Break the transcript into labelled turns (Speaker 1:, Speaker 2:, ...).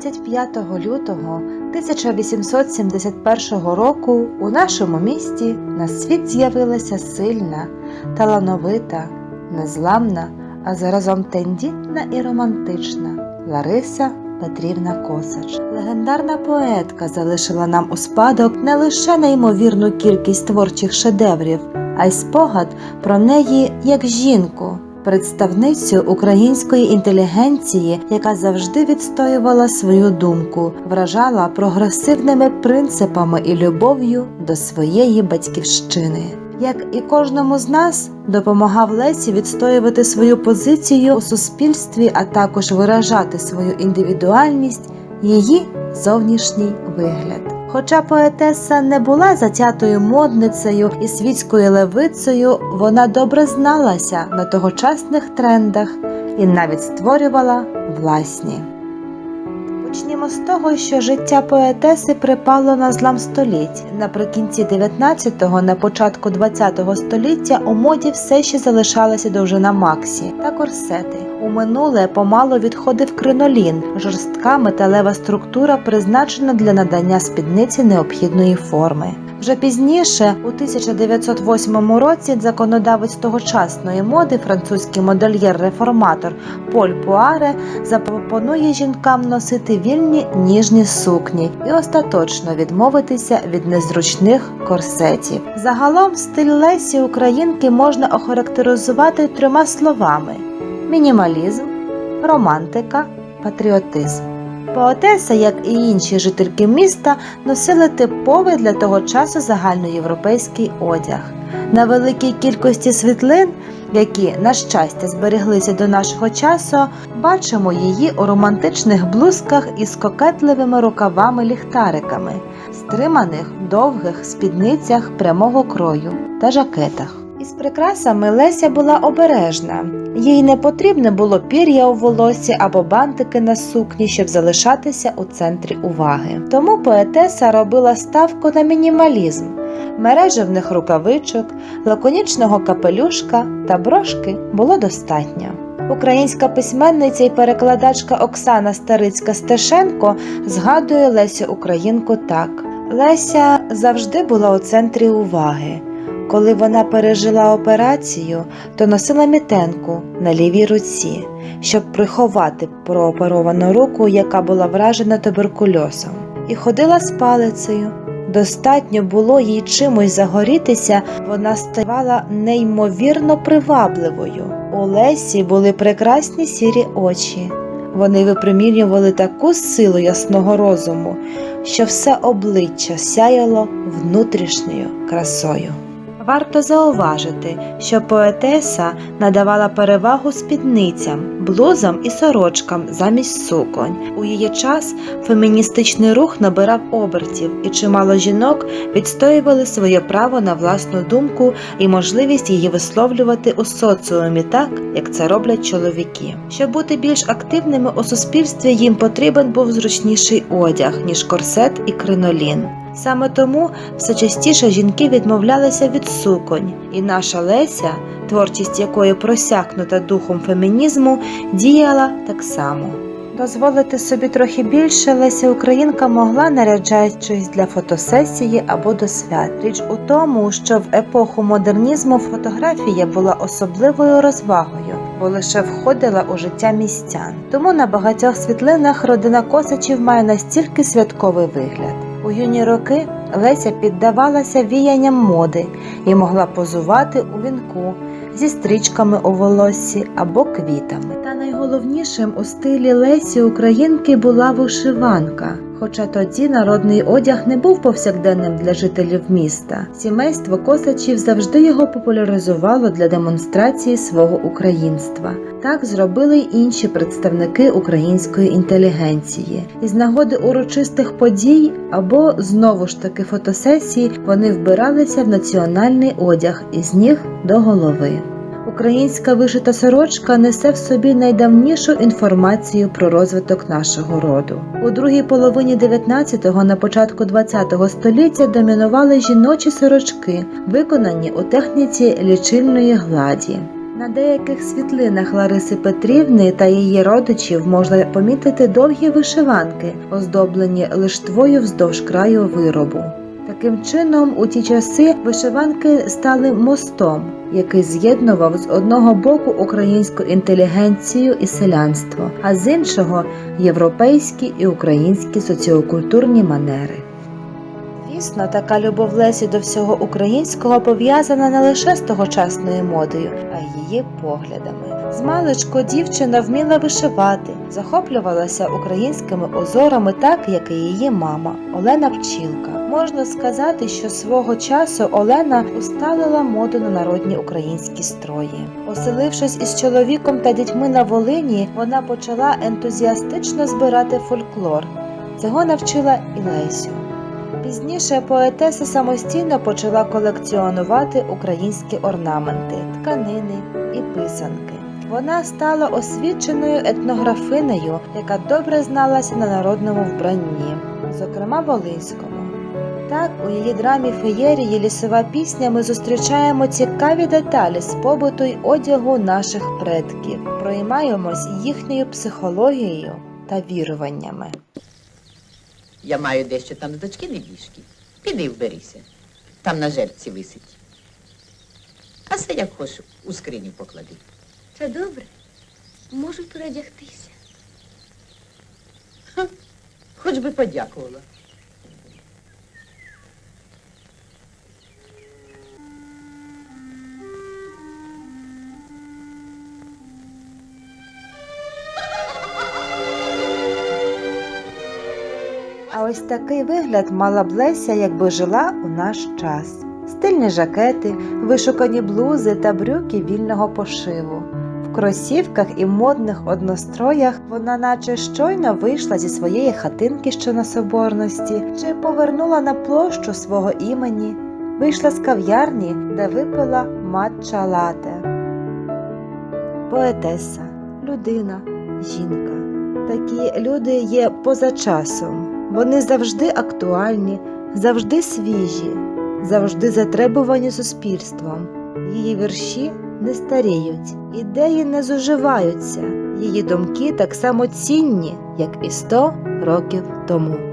Speaker 1: 25 лютого 1871 року у нашому місті на світ з'явилася сильна, талановита, незламна, а заразом тендітна і романтична Лариса Петрівна Косач. Легендарна поетка залишила нам у спадок не лише неймовірну кількість творчих шедеврів, а й спогад про неї як жінку, представницю української інтелігенції, яка завжди відстоювала свою думку, вражала прогресивними принципами і любов'ю до своєї батьківщини. Як і кожному з нас, допомагав Лесі відстоювати свою позицію у суспільстві, а також виражати свою індивідуальність, її зовнішній вигляд. Хоча поетеса не була затятою модницею і світською левицею, вона добре зналася на тогочасних трендах і навіть створювала власні. Почнімо з того, що життя поетеси припало на злам століть. Наприкінці 19-го, на початку 20-го століття у моді все ще залишалася довжина максі та корсети. У минуле помало відходив кринолін, жорстка металева структура, призначена для надання спідниці необхідної форми. Вже пізніше, у 1908 році, законодавець тогочасної моди, французький модельєр-реформатор Поль Пуаре запропонує жінкам носити вільні ніжні сукні і остаточно відмовитися від незручних корсетів. Загалом стиль Лесі Українки можна охарактеризувати трьома словами: мінімалізм, романтика, патріотизм. Поетеса, як і інші жительки міста, носили типовий для того часу загальноєвропейський одяг. На великій кількості світлин, які, на щастя, збереглися до нашого часу, бачимо її у романтичних блузках із кокетливими рукавами-ліхтариками, стриманих довгих спідницях прямого крою та жакетах. Із прикрасами Леся була обережна. Їй не потрібне було пір'я у волосі або бантики на сукні, щоб залишатися у центрі уваги. Тому поетеса робила ставку на мінімалізм, мережевних рукавичок, лаконічного капелюшка та брошки було достатньо. Українська письменниця і перекладачка Оксана Старицька Стешенко згадує Лесю Українку так: Леся завжди була у центрі уваги. Коли вона пережила операцію, то носила мітенку на лівій руці, щоб приховати прооперовану руку, яка була вражена туберкульозом, і ходила з палицею. Достатньо було їй чимось загорітися, вона ставала неймовірно привабливою. У Лесі були прекрасні сірі очі. Вони випромінювали таку силу ясного розуму, що все обличчя сяяло внутрішньою красою. Варто зауважити, що поетеса надавала перевагу спідницям, блузам і сорочкам замість суконь. У її час феміністичний рух набирав обертів, і чимало жінок відстоювали своє право на власну думку і можливість її висловлювати у соціумі так, як це роблять чоловіки. Щоб бути більш активними у суспільстві, їм потрібен був зручніший одяг, ніж корсет і кринолін. Саме тому все частіше жінки відмовлялися від суконь, і наша Леся, творчість якої просякнута духом фемінізму, діяла так само. Дозволити собі трохи більше Леся Українка могла наряджаючись для фотосесії або до свят. Річ у тому, що в епоху модернізму фотографія була особливою розвагою, бо лише входила у життя містян. Тому на багатьох світлинах родина Косачів має настільки святковий вигляд. У юні роки Леся піддавалася віянням моди і могла позувати у вінку зі стрічками у волоссі або квітами. Та найголовнішим у стилі Лесі Українки була вишиванка. Хоча тоді народний одяг не був повсякденним для жителів міста, сімейство Косачів завжди його популяризувало для демонстрації свого українства. Так зробили й інші представники української інтелігенції. Із нагоди урочистих подій або знову ж таки фотосесій вони вбиралися в національний одяг із ніг до голови. Українська вишита сорочка несе в собі найдавнішу інформацію про розвиток нашого роду. У другій половині 19-го, на початку 20-го століття домінували жіночі сорочки, виконані у техніці лічильної гладі. На деяких світлинах Лариси Петрівни та її родичів можна помітити довгі вишиванки, оздоблені лиштвою вздовж краю виробу. Таким чином, у ті часи вишиванки стали мостом, який з'єднував з одного боку українську інтелігенцію і селянство, а з іншого європейські і українські соціокультурні манери. Звісно, така любов Лесі до всього українського пов'язана не лише з тогочасною модою, її поглядами. Змалечко дівчина вміла вишивати, захоплювалася українськими озорами, так як і її мама Олена Пчілка. Можна сказати, що свого часу Олена усталила моду на народні українські строї. Оселившись із чоловіком та дітьми на Волині, вона почала ентузіастично збирати фольклор. Цього навчила і Лесю. Пізніше поетеса самостійно почала колекціонувати українські орнаменти, тканини і писанки. Вона стала освіченою етнографинею, яка добре зналася на народному вбранні, зокрема волинському. Так, у її драмі феєрії лісова пісня ми зустрічаємо цікаві деталі з побуту й одягу наших предків, проймаємось їхньою психологією та віруваннями.
Speaker 2: Я маю дещо там з дочки небіжки. Піди вберися. Там на жерці висить. А все як хочеш у скриню поклади.
Speaker 3: Це добре. Можу передягтися.
Speaker 2: Хоч би подякувала.
Speaker 1: Ось такий вигляд мала б Леся, якби жила у наш час. Стильні жакети, вишукані блузи та брюки вільного пошиву. В кросівках і модних одностроях вона наче щойно вийшла зі своєї хатинки, що на соборності, чи повернула на площу свого імені, вийшла з кав'ярні, де випила матча лате. Поетеса, людина, жінка. Такі люди є поза часом. Вони завжди актуальні, завжди свіжі, завжди затребувані суспільством. Її вірші не старіють, ідеї не зуживаються, її думки так само цінні, як і сто років тому.